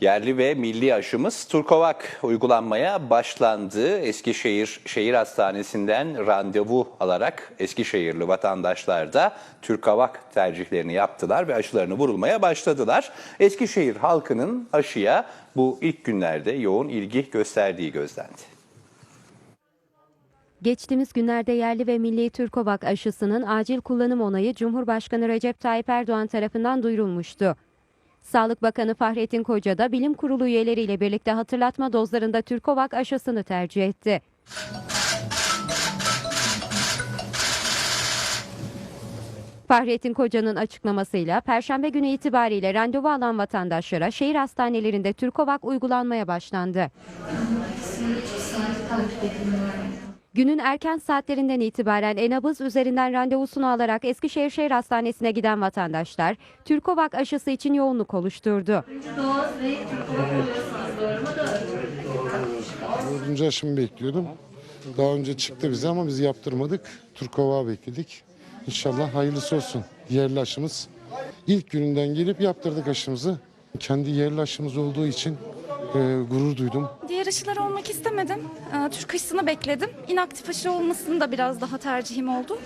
Yerli ve milli aşımız Turkovak uygulanmaya başlandı. Eskişehir Şehir Hastanesi'nden randevu alarak Eskişehirli vatandaşlar da Turkovak tercihlerini yaptılar ve aşılarını vurulmaya başladılar. Eskişehir halkının aşıya bu ilk günlerde yoğun ilgi gösterdiği gözlendi. Geçtiğimiz günlerde yerli ve milli Türkovak aşısının acil kullanım onayı Cumhurbaşkanı Recep Tayyip Erdoğan tarafından duyurulmuştu. Sağlık Bakanı Fahrettin Koca da bilim kurulu üyeleriyle birlikte hatırlatma dozlarında Türkovak aşısını tercih etti. Fahrettin Koca'nın açıklamasıyla Perşembe günü itibariyle randevu alan vatandaşlara şehir hastanelerinde Türkovak uygulanmaya başlandı. Günün erken saatlerinden itibaren Enabız üzerinden randevusunu alarak Eskişehir Şehir Hastanesi'ne giden vatandaşlar Türkovak aşısı için yoğunluk oluşturdu. Dördüncü aşımı bekliyordum. Daha önce çıktı bize ama biz yaptırmadık. Turkova bekledik. İnşallah hayırlısı olsun. Yerli aşımız. İlk gününden gelip yaptırdık aşımızı. Kendi yerli aşımız olduğu için e, gurur duydum. Diğer aşılar olmak istemedim. Ee, Türk aşısını bekledim. İnaktif aşı olmasını da biraz daha tercihim oldu.